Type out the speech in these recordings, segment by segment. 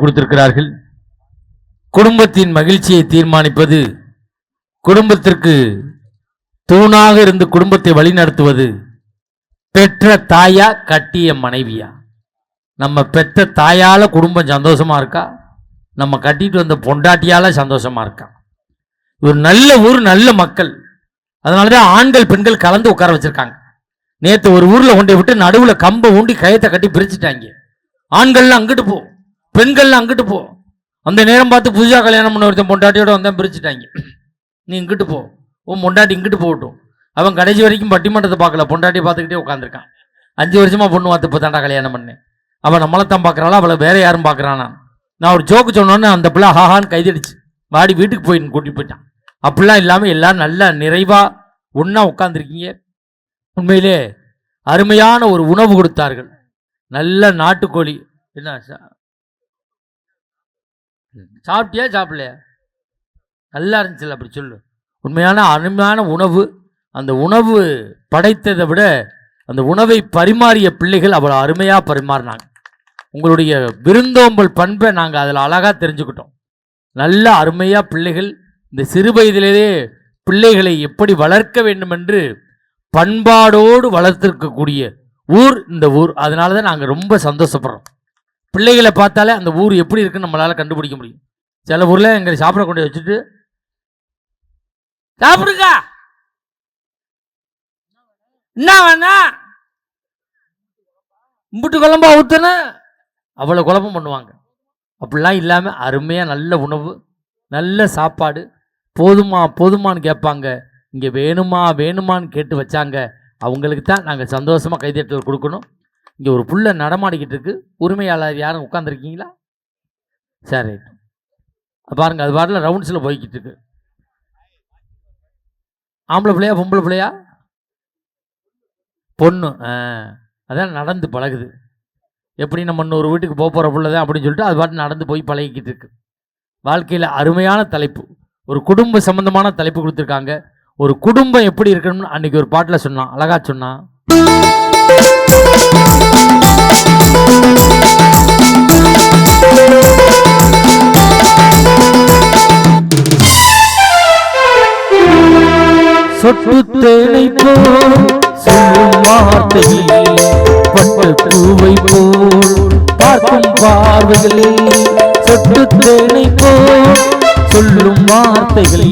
கொடுத்திருக்கிறார்கள். குடும்பத்தின் மகிழ்ச்சியை தீர்மானிப்பது குடும்பத்திற்கு தூணாக இருந்து குடும்பத்தை வழிநடத்துவது பெற்ற தாயா கட்டிய மனைவியா? நம்ம பெற்ற தாயால் குடும்பம் சந்தோஷமா இருக்கா? நம்ம கட்டிட்டு வந்த பொண்டாட்டியால் சந்தோஷமாக இருக்கா? ஒரு நல்ல ஊர் நல்ல மக்கள். அதனால தான் ஆண்கள் பெண்கள் கலந்து உட்கார வச்சுருக்காங்க. நேற்று ஒரு ஊரில் கொண்டே விட்டு நடுவில் கம்பை ஊண்டி கயத்தை கட்டி பிரிச்சுட்டாங்க. ஆண்கள்லாம் அங்கிட்டு போ பெண்கள்லாம் அங்கிட்டு போ. அந்த நேரம் பார்த்து புதுசாக கல்யாணம் பண்ண ஒருத்தன் பொண்டாட்டியோட வந்தால் பிரிச்சுட்டாங்க. நீ இங்கிட்டு போ. உன் பொண்டாட்டி இங்கிட்டு போகட்டும். அவன் கடைசி வரைக்கும் பட்டிமன்றத்தை பார்க்கல. பொண்டாட்டியை பார்த்துக்கிட்டே உட்காந்துருக்கான் அஞ்சு வருஷமாக பொண்ணு பார்த்து இப்போ தாண்டா கல்யாணம் பண்ணேன். அவன் நம்மளை தான் பார்க்குறாளா? அவளை வேற யாரும் பார்க்குறானா? நான் ஒரு ஜோக்கு சொன்னோன்னே அந்த பிள்ளை ஹாஹான்னு கைதடிச்சு வாடி வீட்டுக்கு போயின்னு கூட்டிட்டு போயிட்டான். அப்படிலாம் இல்லாமல் எல்லாம் நல்லா நிறைவாக ஒன்றா உட்காந்துருக்கீங்க உண்மையிலே அருமையான ஒரு உணவு கொடுத்தார்கள். நல்ல நாட்டுக்கோழி. என்ன சாப்பிட்டியா? சாப்பிடலையா? நல்லா இருந்துச்சுல்ல அப்படி சொல்லு. உண்மையான அருமையான உணவு. அந்த உணவு படைத்ததை விட அந்த உணவை பரிமாறிய பிள்ளைகள் அவ்வளோ அருமையாக பரிமாறினாங்க. உங்களுடைய விருந்தோம்பல் பண்பை நாங்கள் அதில் அழகாக தெரிஞ்சுக்கிட்டோம். நல்ல அருமையாக பிள்ளைகள். இந்த சிறு வயதிலேயே பிள்ளைகளை எப்படி வளர்க்க வேண்டும் என்று பண்பாடோடு வளர்த்திருக்கக்கூடிய ஊர் இந்த ஊர். அதனால தான் நாங்கள் ரொம்ப சந்தோஷப்படுறோம். பிள்ளைகளை பார்த்தாலே அந்த ஊர் எப்படி இருக்குன்னு நம்மளால் கண்டுபிடிக்க முடியும். சில ஊரில் எங்களை சாப்பிட கொண்டு வச்சுட்டு சாப்பிடுங்க! என்ன வேணா? இம்புட்டு குழம்பா ஊத்துன அவ்வளோ குழப்பம் பண்ணுவாங்க. அப்படிலாம் இல்லாமல் அருமையாக நல்ல உணவு நல்ல சாப்பாடு போதுமா போதுமான்னு கேட்பாங்க. இங்கே வேணுமா வேணுமான்னு கேட்டு வச்சாங்க. அவங்களுக்கு தான் நாங்கள் சந்தோஷமாக கைதட்டல் கொடுக்கணும். இங்கே ஒரு புள்ள நடமாடிக்கிட்டு இருக்கு உரிமையாளர் யாரும் உட்காந்துருக்கீங்களா சரி ரைட். பாருங்க அது பாட்டில் ரவுண்ட்ஸில் போய்கிட்டு இருக்கு ஆம்பளை பிள்ளையா பொம்பளை பிள்ளையா? பொண்ணு. ஆ அதான் நடந்து பழகுது. எப்படி நம்ம இன்னொரு வீட்டுக்கு போக போகிற பிள்ளை தான் அப்படின்னு சொல்லிட்டு அது பாட்டு நடந்து போய் பழகிக்கிட்டு இருக்கு வாழ்க்கையில் அருமையான தலைப்பு. ஒரு குடும்ப சம்பந்தமான தலைப்பு கொடுத்துருக்காங்க. ஒரு குடும்பம் எப்படி இருக்கணும்னு அன்றைக்கி ஒரு பாட்டில் சொன்னான். அழகாக சொன்னான். சொட்டுத்தேனை போல் சொல்லும் வார்த்தைகள் பட்டு பூவை போல் பார்க்கும் பார்வைகள் சொட்டுத்தேனை போல் சொல்லும் வார்த்தைகள்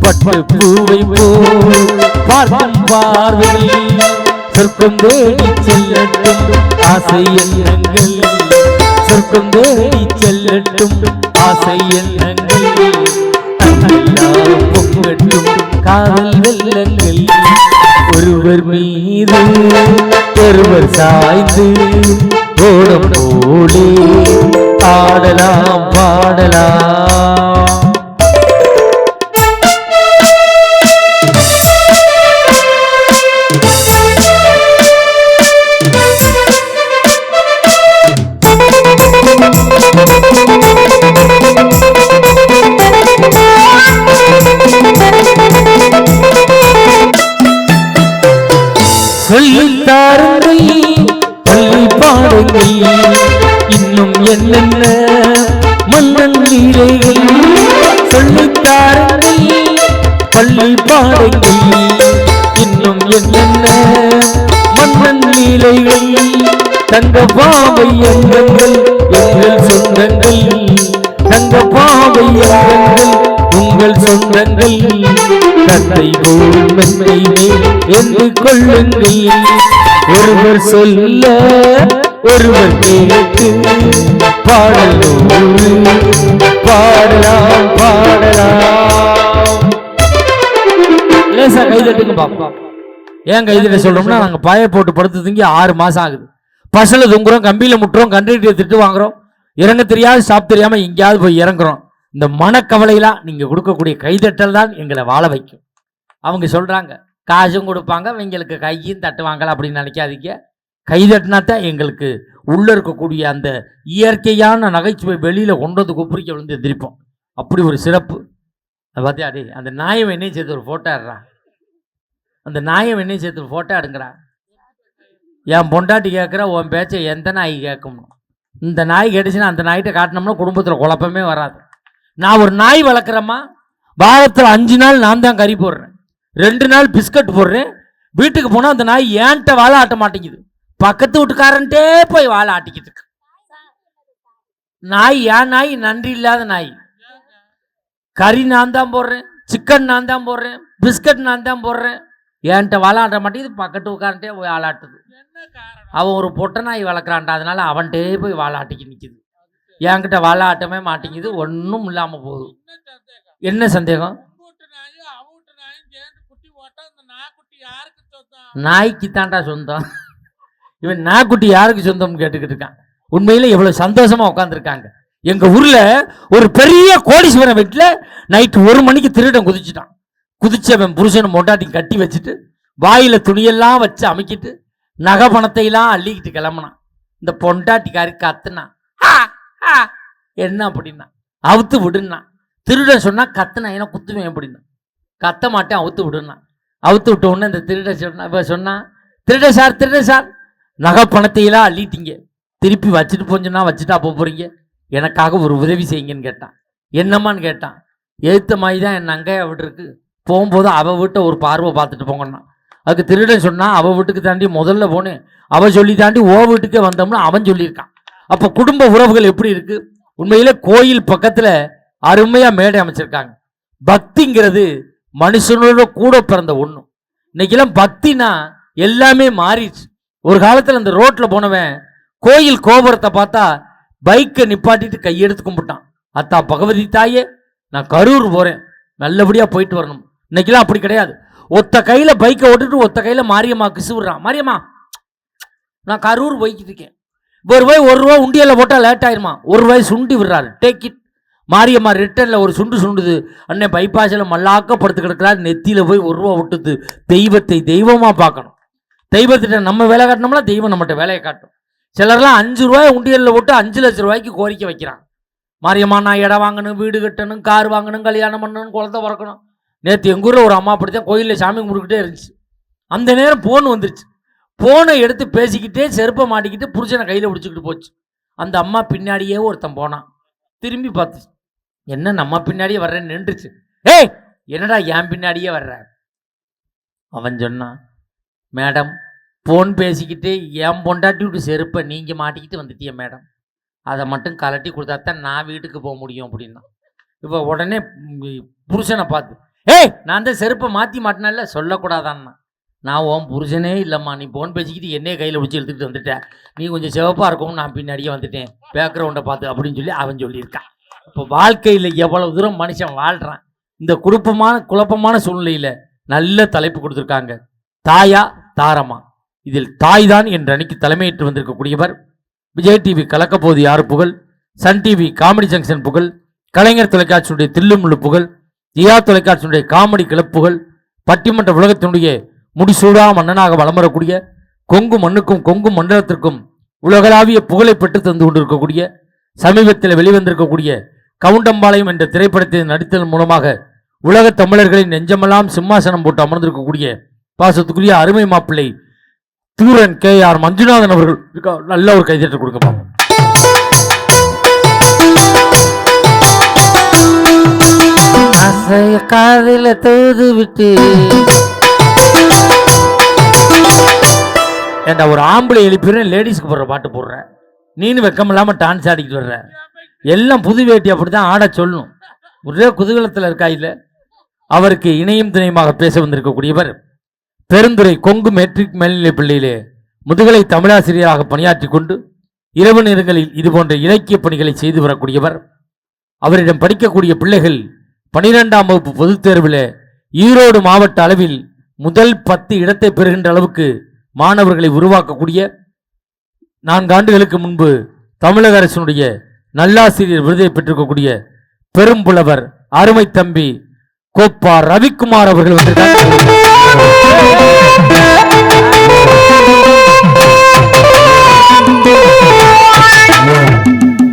பட்டு பூவை போல் பார்க்கும் பார்வைகள் சொர்க்கம் தேடி செல்லட்டும். ஆசை எண்ணங்கள் சொர்க்கம் தேடி செல்லட்டும். ஆசை எண்ணங்கள் பொங்கட்டும் காதல் வெள்ளங்கள் ஒருவர் மீது ஒருவர் சாய்ந்து ஓடம் போலே. ஆடலாம் பாடலாம். மென்மை என்று கொள்ளுங்கள். ஒருவர் சொல்ல ஒருவர் கேட்டு பாடலோடு பாடலாம் பாடலாம். லேசா கைதட்டுங்க ஏன் கைதட்ட சொல்றோம்னா நாங்க பாய போட்டு படுத்து தூங்கி ஆறு மாசம் ஆகுது. பசல தொங்குறோம் கம்பியில முட்டுறோம் கண்டிட்டு திட்டு வாங்குறோம். இறங்க தெரியாது சாப் தெரியாம எங்கேயாவது போய் இறங்குறோம். இந்த மனக்கவலையெல்லாம் நீங்க கொடுக்கக்கூடிய கைதட்டல் தான் எங்களை வாழ வைக்கும். அவங்க சொல்கிறாங்க காசும் கொடுப்பாங்க இவங்களுக்கு கையும் தட்டுவாங்களா அப்படின்னு நினைக்காதீங்க. கைதட்டினா தான் எங்களுக்கு உள்ளே இருக்கக்கூடிய அந்த இயற்கையான நகைச்சுவை வெளியில் கொண்டு வந்து குப்புறிக்க விழுந்து எதிர்ப்போம் அப்படி ஒரு சிறப்பு. பார்த்தியா டேய் அந்த நாயை என்னையும் சேர்த்து ஒரு ஃபோட்டோ எடுறா. அந்த நாயம் என்னையும் சேர்த்து ஒரு ஃபோட்டோ எடுங்கிறான் என் பொண்டாட்டி கேட்குற உன் பேச்சை எந்த நாய் கேட்கணும் இந்த நாய் கேட்டுச்சுன்னா அந்த நாய்கிட்ட காட்டினோம்னா குடும்பத்தில் குழப்பமே வராது. நான் ஒரு நாய் வளர்க்குறேம்மா. வாரத்தில் அஞ்சு நாள் நான் தான் கறி போடுறேன். ரெண்டு நாள் பிஸ்கட் போடுறேன். வீட்டுக்கு போனால் அந்த நாய் ஏன்ட்ட வாழை ஆட்ட மாட்டேங்குது. பக்கத்து வீட்டுக்காரன்ட்டே போய் வாழை ஆட்டிக்கிட்டு இருக்கு. நாய் ஏன் நாய்? நன்றி இல்லாத நாய். கறி நான் தான் போடுறேன். சிக்கன் நான் தான் போடுறேன். பிஸ்கட் நான் தான் போடுறேன். என்கிட்ட வாழாட்ட மாட்டேங்குது. பக்கத்து உட்காரன்ட்டே போய் வாழாட்டுது அவன் ஒரு பொட்டை நாய் வளர்க்குறான்டா. அதனால அவன்கிட்டே போய் வாழாட்டிக்கு நிற்கிது என்கிட்ட வாழாட்டமே மாட்டேங்குது. ஒன்றும் இல்லாமல் போகுது. என்ன சந்தேகம்? நாய்க்கு தாண்டா சொந்தம். இவன் நாய்க்குட்டி யாருக்கு சொந்தம்னு கேட்டுக்கிட்டு இருக்கான். உண்மையில் எவ்வளோ சந்தோஷமா உட்காந்துருக்காங்க எங்கள் ஊரில் ஒரு பெரிய கோடீஸ்வரன் வீட்டில் நைட்டு ஒரு மணிக்கு திருடன் குதிச்சுட்டான். குதிச்சவன் புருஷன் மொண்டாட்டி கட்டி வச்சுட்டு வாயில் துணியெல்லாம் வச்சு அமைக்கிட்டு நகை பணத்தையெல்லாம் அள்ளிக்கிட்டு கிளம்புனான். இந்த பொண்டாட்டிக்காரி கத்துனான். என்ன அப்படின்னா அவுத்து விடுனான். திருடன் சொன்னால் கத்துனா ஏன்னா குத்துவேன் அப்படின்னா. கத்த மாட்டேன் அவுத்து விடுனா அவுத்து விட்ட உடனே இந்த திருடன் சொன்னா இப்போ சொன்னா திருட சார் திருட சார். நகை பணத்தையெல்லாம் அள்ளிட்டீங்க. திருப்பி வச்சுட்டு போஞ்சோன்னா வச்சுட்டா போக போகிறீங்க எனக்காக ஒரு உதவி செய்யுங்கன்னு கேட்டான். என்னம்மான்னு கேட்டான். எழுத்த மாதிரி தான் என் அங்கையா விட்டுருக்கு போகும்போது அவள் வீட்டை ஒரு பார்வை பார்த்துட்டு போங்கண்ணா. அதுக்கு திருடன் சொன்னால் அவள் வீட்டுக்கு தாண்டி முதல்ல போனேன். அவள் சொல்லி தாண்டி ஓ வீட்டுக்கே வந்தோம்னா அவன் சொல்லியிருக்கான். அப்போ குடும்ப உறவுகள் எப்படி இருக்குது உண்மையிலே கோயில் பக்கத்தில் அருமையாக மேடை அமைச்சிருக்காங்க. பக்திங்கிறது மனுஷனோட கூட பிறந்த ஒன்று இன்னைக்கெல்லாம் பக்தினா எல்லாமே மாறிடுச்சு. ஒரு காலத்தில் அந்த ரோட்டில் போனவன் கோயில் கோபுரத்தை பார்த்தா பைக்கை நிப்பாட்டிட்டு கையெடுத்து கும்பிட்டான். அத்தா பகவதி தாயே நான் கரூர் போகிறேன் நல்லபடியாக போயிட்டு வரணும். இன்னைக்கெல்லாம் அப்படி கிடையாது. ஒத்த கையில் பைக்கை ஓட்டுட்டு ஒத்த கையில் மாரியம்மா கிசு விடுறான் மாரியம்மா நான் கரூர் போய்கிட்டு இருக்கேன். ஒரு ரூபாய் ஒரு ரூபா உண்டியலில் போட்டால் லேட் ஆயிருமா? ஒரு ரூபாய் சுண்டி விடுறாரு. டேக் இட் மாரியம்மா ரிட்டனில் ஒரு சுண்டு சுண்டுது. அண்ணன் பைபாஸில் மல்லாக்க படுத்து கிடக்கிறார். நெத்தியில் போய் ஒரு ரூபா விட்டுது தெய்வத்தை தெய்வமாக பார்க்கணும். தெய்வத்திட்ட நம்ம வேலை காட்டினோம்னா தெய்வம் நம்மகிட்ட வேலையை காட்டும். சிலர்லாம் அஞ்சு ரூபாய் உண்டியலில் விட்டு அஞ்சு லட்ச ரூபாய்க்கு கோரிக்கை வைக்கிறான் மாரியம்மா நான் இடம் வாங்கணும் வீடு கட்டணும் கார் வாங்கணும் கல்யாணம் பண்ணணும் குழந்தை பிறக்கணும். நேற்று எங்கள் ஊரில் ஒரு அம்மா படித்தான் கோயிலில் சாமி கும்பிட்டுக்கிட்டே இருந்துச்சு. அந்த நேரம் ஃபோன் வந்துருச்சு. ஃபோனை எடுத்து பேசிக்கிட்டே செருப்பை மாட்டிக்கிட்டு புருஷனை கையில் பிடிச்சிக்கிட்டு போச்சு. அந்த அம்மா பின்னாடியே ஒருத்தன் போனான். திரும்பி பார்த்துச்சு. என்ன நம்ம பின்னாடியே வர்றேன்னு நின்றுச்சு. ஏய்! என்னடா என் பின்னாடியே வர்ற? அவன் சொன்னான் மேடம் ஃபோன் பேசிக்கிட்டு என் பொண்டாட்டி விட்டு செருப்பை நீங்கள் மாட்டிக்கிட்டு வந்துட்டிய மேடம். அதை மட்டும் கலட்டி கொடுத்தா தான் நான் வீட்டுக்கு போக முடியும் அப்படின்னா. இப்போ உடனே புருஷனை பார்த்து ஏய் நான் தான் செருப்பை மாற்றி மாட்டினல்ல சொல்லக்கூடாதான்னா? நான் உன் புருஷனே இல்லைம்மா. நீ ஃபோன் பேசிக்கிட்டு என்னையே கையில் பிடிச்சி எடுத்துக்கிட்டு வந்துட்டேன் நீ கொஞ்சம் சிவப்பாக இருக்கும் நான் பின்னாடியே வந்துட்டேன். பேக்ரவுண்டை பார்த்து அப்படின்னு சொல்லி அவன் சொல்லியிருக்கான். இப்போ வாழ்க்கையில் எவ்வளவு தூரம் மனுஷன் வாழ்கிறான் இந்த குழப்பமான குழப்பமான சூழ்நிலையில் நல்ல தலைப்பு கொடுத்துருக்காங்க. தாயா தாரமா. இதில் தாய் தான் என்ற அணிக்கு தலைமையேற்று வந்திருக்கக்கூடியவர். விஜய் டிவி கலக்கப்போது யார் புகழ்? சன் டிவி காமெடி ஜங்ஷன் புகழ். கலைஞர் தொலைக்காட்சியினுடைய தில்லுமுள்ளு புகழ். ஜியா தொலைக்காட்சியினுடைய காமெடி கிளப்புகள் பட்டிமன்ற உலகத்தினுடைய முடிசூடா மன்னனாக வலம் வரக்கூடிய கொங்கு மண்ணுக்கும் கொங்கு மண்டலத்திற்கும் உலகளாவிய புகழை பெற்று தந்து கொண்டிருக்கக்கூடிய சமீபத்தில் வெளிவந்திருக்கக்கூடிய கவுண்டம்பாளையம் என்ற திரைப்படத்தில் நடித்ததன் மூலமாக உலகத் தமிழர்களின் நெஞ்சமெல்லாம் சிம்மாசனம் போட்டு அமர்ந்திருக்கக்கூடிய பாசத்துக்குரிய அருமை மாப்பிள்ளை தூரன் கே ஆர் மஞ்சுநாதன் அவர்கள் நல்ல ஒரு கைதட்டல் கொடுக்க பார்ப்போம் காதில தூது விட்டு ஏண்டா ஒரு ஆம்பளை எழுப்பிடுறேன் லேடிஸ்க்கு போடுற பாட்டு போடுறேன் நீனு வெக்கம் இல்லாமல் டான்ஸ் ஆடிக்கிட்டு வர்ற. எல்லாம் புது வேட்டி அப்படிதான் ஆட சொல்லணும் ஒரே குதூகலத்தில் இருக்கா இல்லை? அவருக்கு இணையும் துணையுமாக பேச வந்திருக்கக்கூடியவர் பெருந்துறை கொங்கு மெட்ரிக் மேல்நிலைப் பள்ளியிலே முதுகலை தமிழாசிரியராக பணியாற்றி கொண்டு இரவு நேரங்களில் இதுபோன்ற இலக்கிய பணிகளை செய்து வரக்கூடியவர். அவரிடம் படிக்கக்கூடிய பிள்ளைகள் பனிரெண்டாம் வகுப்பு பொதுத் தேர்வில் ஈரோடு மாவட்ட அளவில் முதல் பத்து இடத்தை பெறுகின்ற அளவுக்கு மாணவர்களை உருவாக்கக்கூடிய நான்கு ஆண்டுகளுக்கு முன்பு தமிழக அரசினுடைய நல்லாசிரியர் விருதை பெற்றிருக்கக்கூடிய பெரும்புலவர் அருமை தம்பி கோப்பா ரவிக்குமார் அவர்கள் வந்து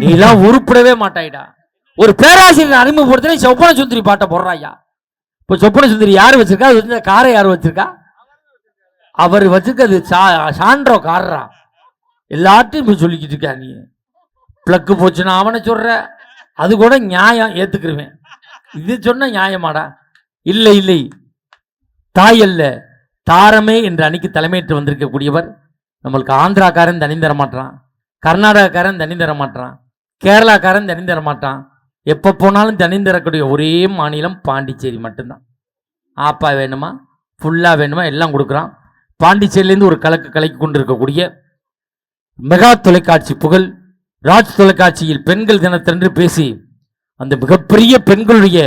நீலாம் உருப்பிடவே மாட்டாயிடா. ஒரு பேராசிரியர் அறிமுகப்படுத்தின சொப்பன சுந்தரி பாட்டை போடுறாயா இப்போ சொப்பன சுந்தரி யார் வச்சிருக்கா? அது காரை யார் வச்சிருக்கா? அவர் வச்சிருக்கிறது சா சான்றோ காரரா. எல்லாத்தையும் இப்போ சொல்லிக்கிட்டு இருக்கா நீ? பிளக்கு போச்சுன்னா அவனை சொல்கிற அது கூட நியாயம் ஏற்றுக்கிருவேன் இது சொன்ன நியாயமாடா? இல்லை இல்லை. தாய் அல்ல தாரமே என்ற அணிக்கு தலைமையேற்று வந்திருக்கக்கூடியவர். நம்மளுக்கு ஆந்திராக்காரன் தனி தர மாட்டான். கர்நாடகாக்காரன் தனி தர மாட்டான். கேரளாக்காரன் தனி தர மாட்டான். எப்போ போனாலும் தனி தரக்கூடிய ஒரே மாநிலம் பாண்டிச்சேரி மட்டும்தான். ஆப்பா வேணுமா? ஃபுல்லாக வேணுமா? எல்லாம் கொடுக்குறான். பாண்டிச்சேரியிலேருந்து ஒரு கலக்கு கலக்கி கொண்டு இருக்கக்கூடிய மெகா தொலைக்காட்சி புகழ் ராஜ் தொலைக்காட்சியில் பெண்கள் தினத்தன்று பேசி அந்த மிகப்பெரிய பெண்களுடைய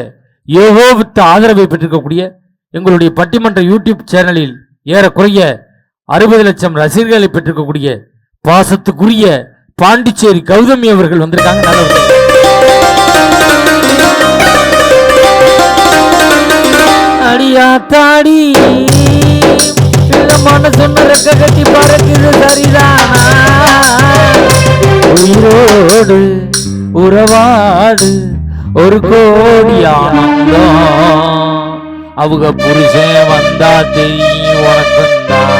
ஏகோபித்த ஆதரவை பெற்றிருக்கக்கூடிய எங்களுடைய பட்டிமன்ற யூடியூப் சேனலில் ஏறக்குறைய அறுபது லட்சம் ரசிகர்களை பெற்றிருக்கக்கூடிய பாசத்துக்குரிய பாண்டிச்சேரி கௌதமி அவர்கள் வந்திருக்காங்க. நல்லவர்கள் அடியா தாடி மனசொன்ன ரெக்க கட்டி பறக்குது சரிதானா? உயிரோடு உறவாடு ஒரு கோடி ஆனந்தம். அவங்க புருஷன் வந்தா தெரியும் உனக்குந்தான்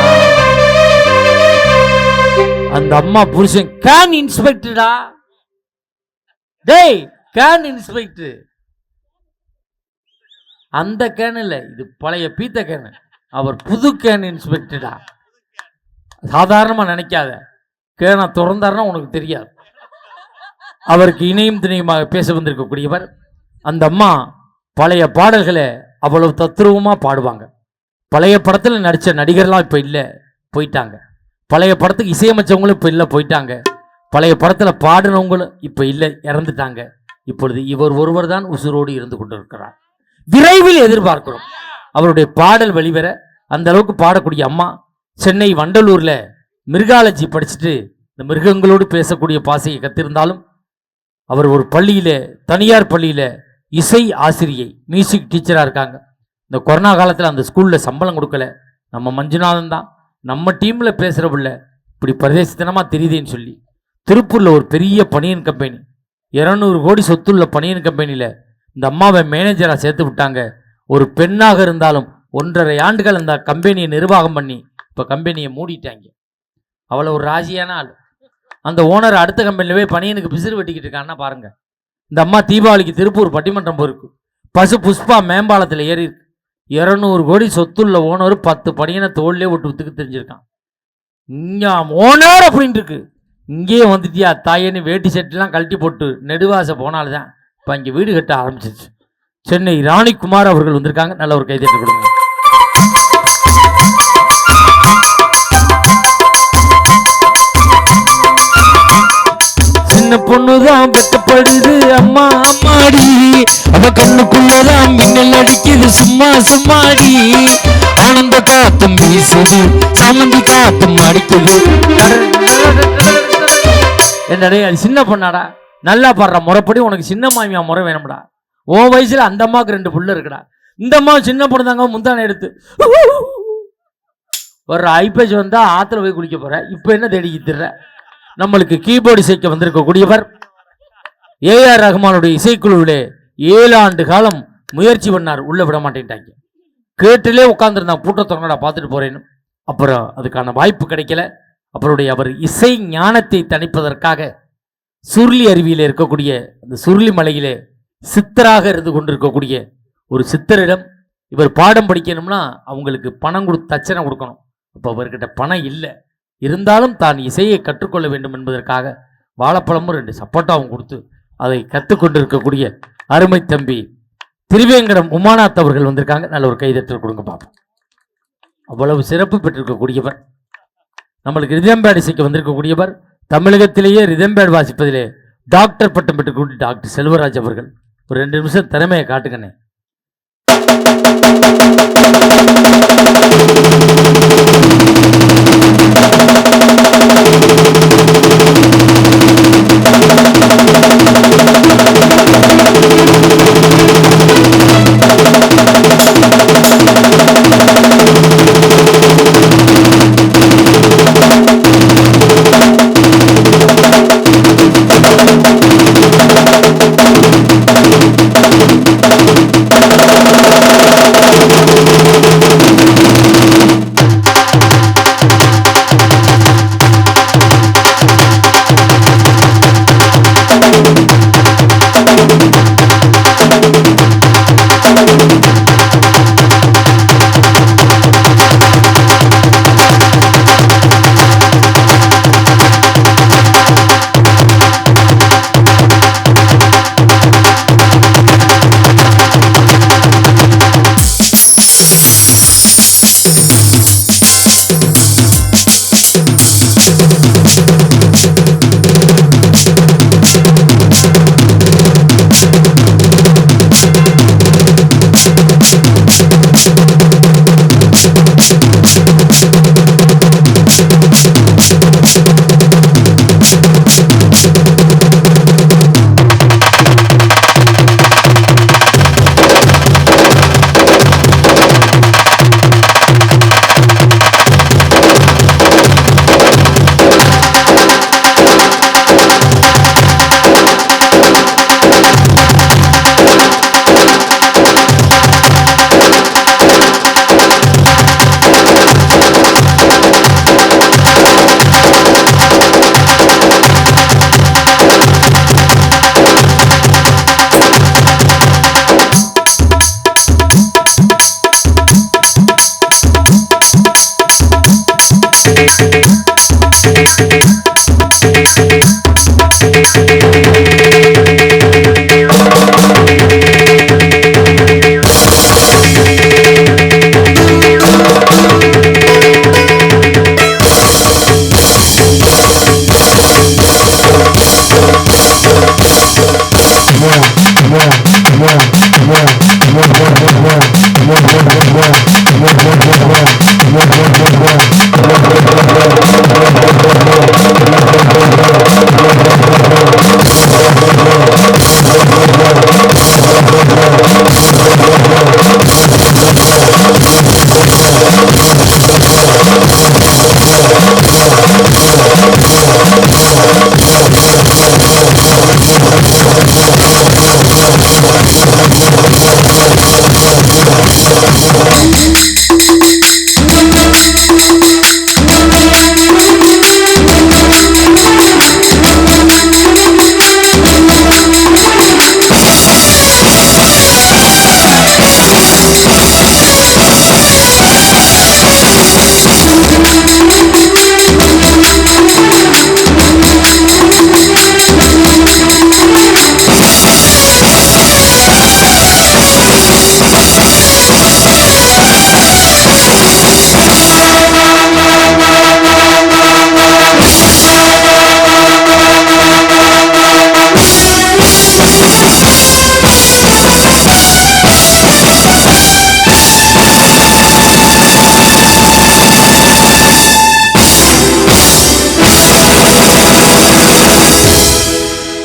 அந்த அம்மா புருஷன் கேன் இன்ஸ்பெக்டரா டேய் கேன் இன்ஸ்பெக்டர் அந்த கேன் இல்ல இது பழைய பீத்த கேன் அவர் புது கேன் இன்ஸ்பெக்டரா சாதாரணமாக நினைக்காத. கேனை திறந்தாருன்னா உனக்கு தெரியாது. அவருக்கு இணையும் துணையுமாக பேச வந்திருக்கக்கூடியவர். அந்த அம்மா பழைய பாடல்களை அவ்வளவு தத்ரூபமாக பாடுவாங்க. பழைய படத்தில் நடித்த நடிகர்லாம் இப்போ இல்லை போயிட்டாங்க. பழைய படத்துக்கு இசையமைச்சவங்களும் இப்போ இல்லை போயிட்டாங்க. பழைய படத்தில் பாடினவங்களும் இப்போ இல்லை இறந்துட்டாங்க. இப்பொழுது இவர் ஒருவர் தான் உசுரோடு இருந்து கொண்டிருக்கிறார். விரைவில் எதிர்பார்க்கிறோம். அவருடைய பாடல் வெளிவர அந்த அளவுக்கு பாடக்கூடிய அம்மா சென்னை வண்டலூரில் மிருகாலஜி படிச்சுட்டு இந்த மிருகங்களோடு பேசக்கூடிய பாசையை கத்திருந்தாலும் அவர் ஒரு பள்ளியில் தனியார் பள்ளியில் இசை ஆசிரியை மியூசிக் டீச்சராக இருக்காங்க. இந்த கொரோனா காலத்தில் அந்த ஸ்கூலில் சம்பளம் கொடுக்கல. நம்ம மஞ்சுநாதன் தான். நம்ம டீமில் பேசுகிற இப்படி பிரதேசத்தனமாக தெரியுதேன்னு சொல்லி திருப்பூரில் ஒரு பெரிய பனியன் கம்பெனி இரநூறு கோடி சொத்துள்ள பனியன் கம்பெனியில் இந்த அம்மாவை மேனேஜராக சேர்த்து விட்டாங்க. ஒரு பெண்ணாக இருந்தாலும் ஒன்றரை ஆண்டுகள் அந்த கம்பெனியை நிர்வாகம் பண்ணி இப்போ கம்பெனியை மூடிட்டாங்க. அவ்வளோ ஒரு ராசியான ஆள். அந்த ஓனர் அடுத்த கம்பெனியில் போய் பனியனுக்கு பிசிறு வெட்டிக்கிட்டு இருக்கான்னா பாருங்கள் இந்த அம்மா தீபாவளிக்கு திருப்பூர் பட்டிமன்றம் போயிருக்கு. பசு புஷ்பா மேம்பாலத்தில் ஏறி இருக்கு. இரநூறு கோடி சொத்துள்ள ஓனர் பத்து பனியனை தோல்லே விட்டு வித்துக்கு தெரிஞ்சிருக்கான். இங்கே ஓனர் அப்படின்ட்டு இருக்கு. இங்கேயே வந்துட்டியா தாயேன்னு வேட்டி செட்டெல்லாம் கழட்டி போட்டு நெடுவாசை போனால்தான் இப்போ இங்கே வீடு கட்ட ஆரம்பிச்சிருச்சு. சென்னை ராணிக்குமார் அவர்கள் வந்திருக்காங்க. நல்ல ஒரு கைதேற்று கொடுங்க. சின்ன பொண்ணுதான் வெட்டப்படுது. அம்மா அம்மாடி. அவ கண்ணுக்குள்ளதான் மின்னல் அடிக்குது. சும்மா சும்மாடி. ஆனந்த காத்தும் வீசுது. சாமந்தி காத்தும் அடிக்குது. என்னடே அது சின்ன பொண்ணாடா. நல்லா பாடுற. முறைப்படி உனக்கு சின்ன மாமியா முறை வேணும்டா. உன் வயசுல அந்த அம்மாவுக்கு ரெண்டு புள்ள இருக்குடா. இந்த அம்மா சின்ன பொண்ணு தாங்க முந்தானை எடுத்து. ஒரு ஐபேஜ் வந்தா ஆத்துல போய் குளிக்க போற. இப்போ என்ன தேடிக்கிட்டுற நம்மளுக்கு கீபோர்டு இசைக்க வந்திருக்கக்கூடியவர் ஏஆர் ரஹ்மானுடைய இசைக்குழுவிலே ஏழு ஆண்டு காலம் முயற்சி பண்ணார். உள்ள விட மாட்டேன்ட்டாங்க. கேட்டிலே உட்காந்துருந்தான் பூட்டத்தொங்கடா பார்த்துட்டு போறேன்னு. அப்புறம் அதுக்கான வாய்ப்பு கிடைக்கல. அவருடைய அவர் இசை ஞானத்தை தணிப்பதற்காக சுருளி அருவியில் இருக்கக்கூடிய அந்த சுருளி மலையிலே சித்தராக இருந்து கொண்டிருக்கக்கூடிய ஒரு சித்தரிடம் இவர் பாடம் படிக்கணும்னா அவங்களுக்கு பணம் கொடு தச்சனை கொடுக்கணும். அப்போ அவர்கிட்ட பணம் இல்லை. இருந்தாலும் தான் இசையை கற்றுக்கொள்ள வேண்டும் என்பதற்காக வாழைப்பழமும் ரெண்டு சப்போட்டாவும் கொடுத்து அதை கற்றுக்கொண்டிருக்கக்கூடிய அருமை தம்பி திருவேங்கடம் உமாநாத் அவர்கள் வந்திருக்காங்க. நல்ல ஒரு கைதட்டல் கொடுங்க பார்ப்போம் அவ்வளவு சிறப்பு பெற்றிருக்கக்கூடியவர். நம்மளுக்கு ரிதம்பேட் இசைக்கு வந்திருக்கக்கூடியவர். தமிழகத்திலேயே ரிதம்பேட் வாசிப்பதிலே டாக்டர் பட்டம் பெற்றுக்கூடிய டாக்டர் செல்வராஜ் அவர்கள். ஒரு ரெண்டு நிமிஷம் திறமையை காட்டுங்கண்ணே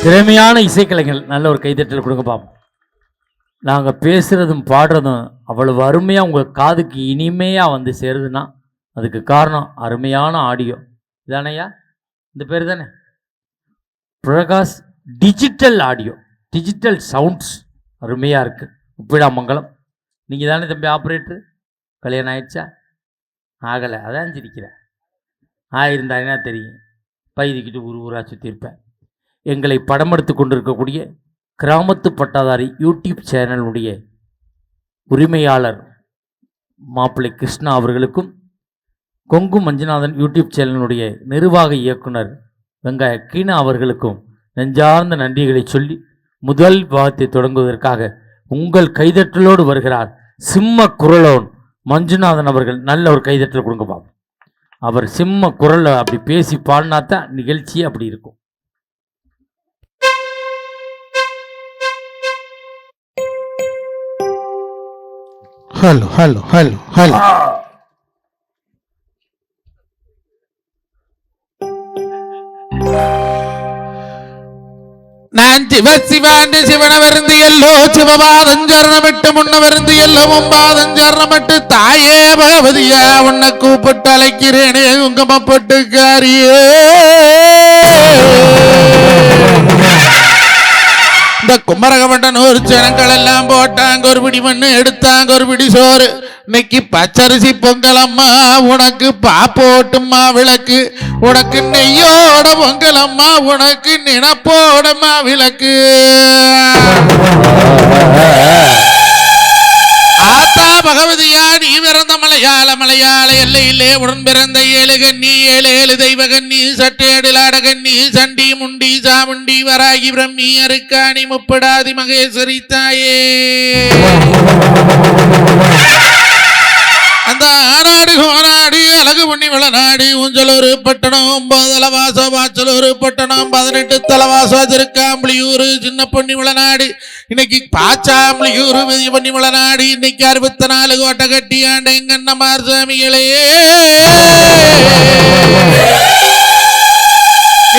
திறமையான இசைக்கலைஞர் நல்ல ஒரு கைதட்டல் கொடுக்க பார்ப்போம் நாங்கள் பேசுகிறதும் பாடுறதும் அவ்வளவு அருமையாக உங்கள் காதுக்கு இனிமையாக வந்து சேருதுன்னா அதுக்கு காரணம் அருமையான ஆடியோ. இதானையா இந்த பேர் தானே? Prakash digital audio. Digital sounds. அருமையாக இருக்குது உப்பிடாமங்கலம். நீங்கள் தானே தம்பி ஆப்ரேட்டர் கல்யாணம் ஆயிடுச்சா? ஆகலை. அதான் சிரிக்கிறேன். என்ன தெரியும்? பைதிக்கிட்டு ஊர் ஊராக சுற்றிருப்பேன் எங்களை படமெடுத்து கொண்டிருக்கக்கூடிய கிராமத்து பட்டாதாரி யூடியூப் சேனலுடைய உரிமையாளர் மாப்பிள்ளை கிருஷ்ணா அவர்களுக்கும் கொங்கு மஞ்சுநாதன் யூடியூப் சேனலுடைய நிர்வாக இயக்குனர் வெங்காய கீனா அவர்களுக்கும் நெஞ்சார்ந்த நன்றிகளை சொல்லி முதல் பாகத்தை தொடங்குவதற்காக உங்கள் கைதட்டலோடு வருகிறார் சிம்ம குரலோன் மஞ்சுநாதன் அவர்கள். நல்ல ஒரு கைதட்டல் கொடுங்க பாப்போம் அவர் சிம்ம குரலை அப்படி பேசி பாடினா தான் நிகழ்ச்சியே அப்படி இருக்கும். ஹலோ ஹலோ ஹலோ ஹலோ நான் சிவ சிவாண்டு சிவன வருந்து எல்லோ சிவபாதஞ்சரணமிட்டு முன்ன வருந்து எல்லோ மும்பாதஞ்சரணமிட்டு தாயே பகவதியா உன்னை கூப்பிட்டு அழைக்கிறேனே குங்குமப்பட்டுக்காரியே இந்த குமரகமண்டன் ஒரு ஜனங்கள் எல்லாம் போட்டாங்க ஒரு பிடி மண்ணு எடுத்தாங்க ஒரு பிடி சோறு. இன்னைக்கு பச்சரிசி பொங்கல் அம்மா உனக்கு பாப்போட்டுமா விளக்கு. உனக்கு நெய்யோட பொங்கல் அம்மா உனக்கு நினப்போடமா விளக்கு. ஆத்தா பகவதியா நீ பிறந்த மலையாள மலையாள எல்லையிலே உடன் பிறந்த ஏழு கண்ணி ஏழு ஏழு தெய்வ கண்ணி சட்டேடிலாட சண்டி முண்டி சாமுண்டி வராகி பிரம்மி அருக்காணி முப்படாதி மகேஸ்வரி தாயே. அந்த ஆனாடு கோனாடு அழகு பண்ணி விளநாடி ஊஞ்சலூர் பட்டணம் ஒன்பது தலவாச வாச்சலூர் பட்டணம் பதினெட்டு தலவாச திருக்காம்பளியூர் சின்ன பொன்னி விளநாடி. இன்னைக்கு பாச்சாம்பளியூர் பெரிய பண்ணி விளநாடி. இன்னைக்கு அறுபத்தி நாலு கோட்டை கட்டி ஆண்ட எங்கண்ணமார் சாமிகளே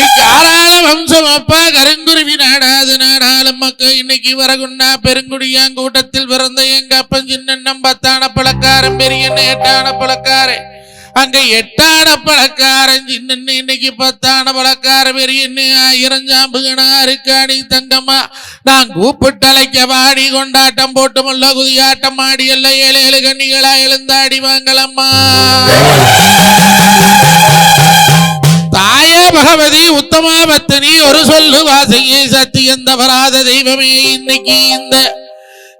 வம்சம் அப்பா கருங்குருவி நாடாது நாடாலும் மக்கள். இன்னைக்கு வரகுண்டா பெருங்குடியான் கூட்டத்தில் பிறந்த எங்க அப்பன் சின்னம் பத்தான பழக்காரன் பெரிய எட்டான பழக்காரன். அங்க எட்டான பழக்காரன் சின்ன இன்னைக்கு பத்தான பழக்கார பெரிய ஆயிரம் சாம்புகனா இருக்காடி தங்கம்மா. நான் கூப்பிட்டலைக்க வாடி கொண்டாட்டம் போட்டு முள்ள குதியாட்டம் ஆடி எல்லாம் ஏழு ஏழு கண்ணிகளா எழுந்தாடி வாங்கலம்மா. தாயே பகவதி உத்தமாபத்தனி ஒரு சொல்லு வாசகி சத்தியம் தவறாத தெய்வமே இன்னைக்கு இந்த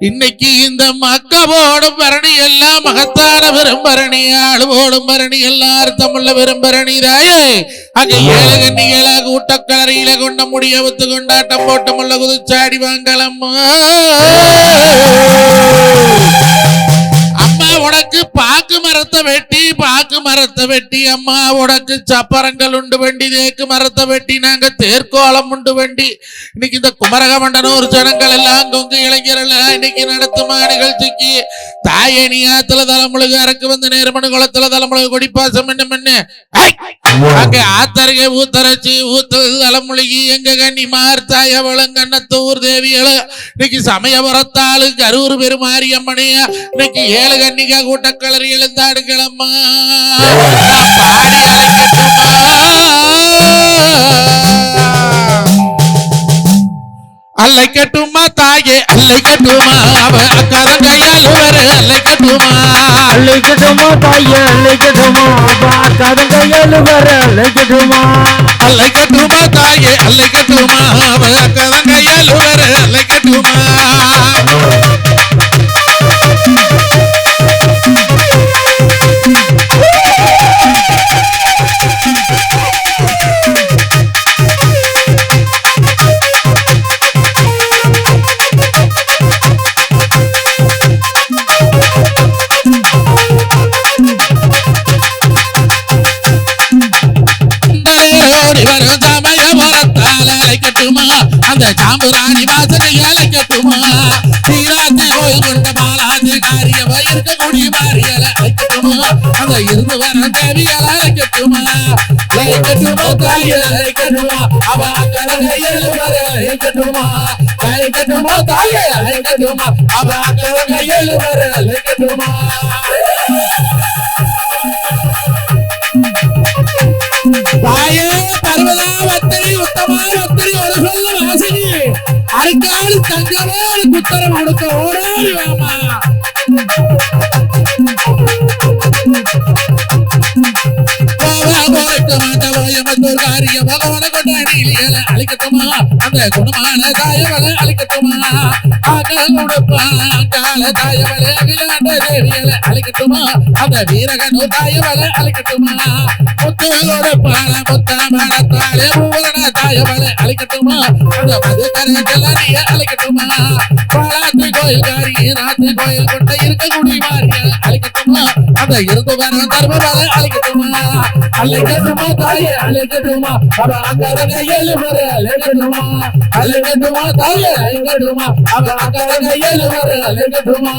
இன்னைக்கு இந்த மக்கவோடும் பரணி எல்லாம் மகத்தான பெரும்பரணி ஆளுவோடும் பரணி எல்லாம் அர்த்தமுள்ள பெரும்பரணி தாயே. அங்க ஏழு கண்ணிகளா கூட்டக்கலரையில கொண்ட முடிய ஒத்து கொண்டாட்டம் போட்டு முள்ள குதிச்சாடி வாங்கலம்மா. அம்மா உனக்கு பாக்கு மரத்தை வெட்டி பாக்கு மரத்தை வெட்டி அம்மா உனக்கு சப்பரங்கள் உண்டு வண்டி தேக்கு மரத்தை வெட்டி நாங்க தேர்கோலம் உண்டு வண்டி. இன்னைக்கு இந்த குமரகமண்டனூர் ஜனங்கள் எல்லாம் கொங்கு இளைஞர்கள் இன்னைக்கு நடத்துமா நிகழ்ச்சிக்கு தாயணி ஆத்துல தலைமுழுகு அரக்கு வந்து நேர்மணு குளத்துல தலைமுழுகு கொடிப்பாசம் என்ன பண்ணு அங்க ஆத்தருகே ஊத்தரைச்சி ஊத்தல் தலைமுழுகி எங்க கண்ணி மார்த்தாய வளங்கண்ணத்தூர் தேவிகள இன்னைக்கு சமயபுரத்தாளு கரூர் பெருமாரியம்மனையா இன்னைக்கு ஏழு கன்னிகா கூட்டக்கலர் எழுந்தாடுகளம்மா பாடி அழைக்கட்டுமா அல்லைக்கட்டுமா தாயே அல்லைக்கட்டுமா அவ அக்கறம் கையால் வர அல்லைக்கட்டுமா அழைக்கட்டுமா தாயே அழைக்கட்டுமா அப்பா கதங்கையில் வர அழைக்கட்டுமா அல்லைக்கட்டுமா தாயே அல்லைக்கட்டுமா அவ அக்கறம் கையால் வர அல்லைக்கட்டுமா ஓடி வரும் சமய வரத்தால் அழைக்கட்டுமா அந்த சாம்புராணி வாசனை அழைக்கட்டுமா அத இருந்து வர தெரியல கட்டுமா? கட்டுமா? தாய கட்டுமா? அவ கையெழுவர கட்டுமா கட்டுமா? தாய கட்டுமா அவ கையெழுவர கட்டுமா? தாய பர்வதாவத்தரி உத்தமாவத்தரி ஒரு சொல்ல வாசினி அடுக்காடு தங்கவே குத்தரம் அழிக்கட்டுமா அந்த குணமான தாயவளை அழிக்கட்டுமா ஆகல் கொடுப்பான் கால தாயவளை விளையாண்ட தேவியலை அழிக்கட்டுமா அந்த வீரகனு தாயவளை அழிக்கட்டுமா முத்துகளோட பால முத்தாமான தாளே பூவரண அழிக்கட்டுமா அந்த மதுக்கரைக்கெல்லாம் நீ அழிக்கட்டுமா பாலாத்து கோயில்காரி நாத்து கோயில் கொண்ட இருக்கக்கூடிய மாறிய அழிக்கட்டுமா அந்த இருந்து வர தர்மவரை அழிக்கட்டுமா அழிக்கட்டுமா தாயே அலைக்கட்டுமா அவ அங்க வந்த எழுவர அலைக்கட்டுமா அலைக்கட்டுமா தாய அலைக்கட்டுமா அவ அங்க வந்த எழுவர அலைக்கட்டுமா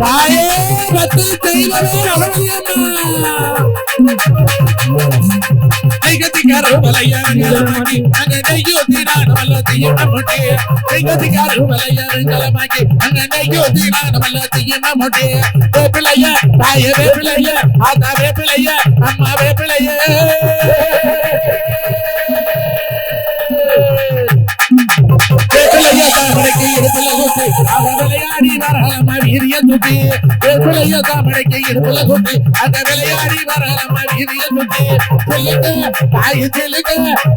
தாயே பத்து தெய்வமே அவசியம்மா கருமலையாரங்கலமாக்கி அங்கனையோத்தினான் வல்லத்தையும் நம்முடைய கைகதி கருமலையாரங்கலமாக்கி அங்கனையோத்தினான் வல்லத்தையும் நம்முடைய வேப்பிளைய தாய வேப்பிளைய ஆத்தா வேப்பிளைய அம்மா வேப்பிளைய வேப்பிலைய தாமரைக்கு குத்தி அவ விளையாடி வரலமா வீரிய துட்டி வேப்பிலைய தாமரைக்கு இடுப்புல குத்தி அந்த விளையாடி வரலமா வீரிய துட்டி தெலுங்க தாய் தெலுங்க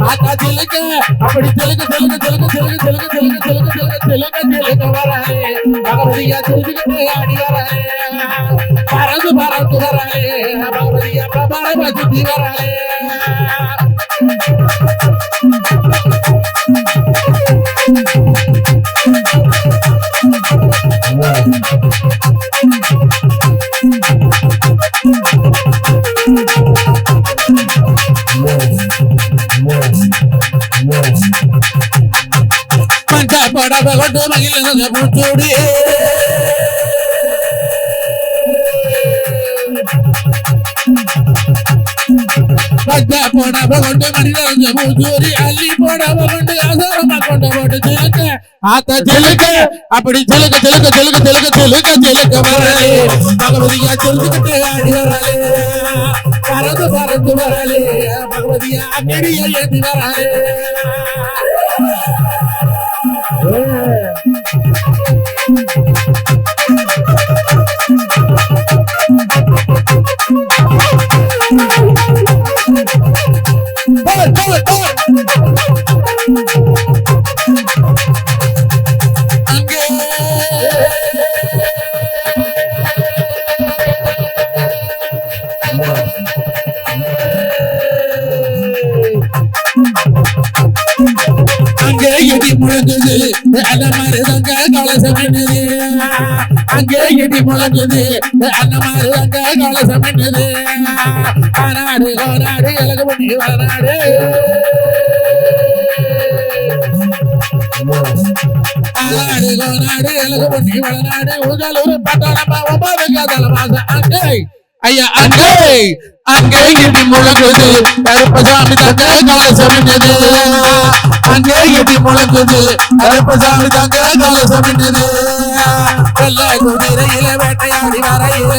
ஆத்தா தெலுங்க அப்படி தெலுங்கு தெலுங்கு தெலுங்கு தெலுங்கு தெலுங்கு தெலுங்கு தெலுங்கு தெலுங்கு தெலுங்கு தெலுங்கு பகவதியா தெலுங்கு ஆடி வராளே பறந்து பறந்து பகவதியா పడబగొట్టు మగిలిన పుట్టుడి పెద్ద పొడబగొట్టు మగిలిన పుట్టుడి అల్లి పొడబగొట్టు అసలు మా కొండ పొట్టు చేస్తే आता झलक अपनी झलक झलक झलक झलक झलक झलक भरले भगवतिया झलक तगाड़ी रे सारे भारत भरले भगवतिया आकड़िया यदि भरले Hold it, hold it, hold it. முழங்குது. அந்த மாதிரி தாங்க கலசம் என்னது அங்கே இடி முழங்குது. அந்த மாதிரி தாங்க கலசம் என்னது ஆனாடு ஓனாடு இலகு பண்ணி வராடு. ஆனாடு இலகு பண்ணி உதலூர் பட்டணமா ஒன்பது கதல மாசம் அங்கே. ஐயா அங்கே. அங்கே இடி முழங்குது. கருப்பசாமி தங்க கலசம் அங்கே இடி முழங்குது. கருப்பசாமி தங்க கலசம் வெள்ள குதிரையில வேட்டையாடி வரையில்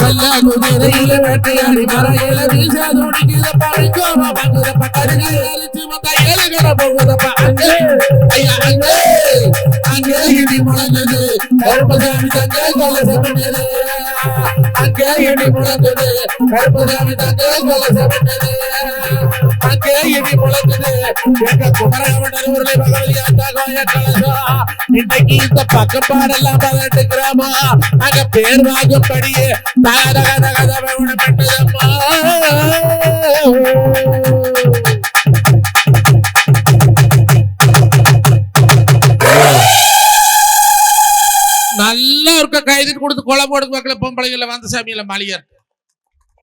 வெள்ள குதிரையில வேட்டையாடி வரையில வீசா துணிக்குத பறிக்கோம பங்குதப்ப கருகை அரிச்சு வந்தா ஏழுகட போகுதப்ப. அங்கே ஐயா அங்கே அங்கே. இடி முழந்தது கருப்பசாமி தங்க கலசம் என்னது அங்கே இடி முழந்தது கருப்பசாமி தங்க கலசம் என்னது அங்கே இடி முழந்தது எங்க குமரகமண்டல ஊர்ல பகவதி ஆத்தா கோய இன்னைக்கு இந்த பக்கம் பாடெல்லாம் பதினெட்டு கிராமா. அங்க பேர் வாங்கும்படியே தக தக தக தக விடப்பட்டதம்மா இதுன்னு கொடுத்து கொலை போடுக்கு பக்கத்தில் பொம்பளைங்கள வந்த சாமியில் மலியர்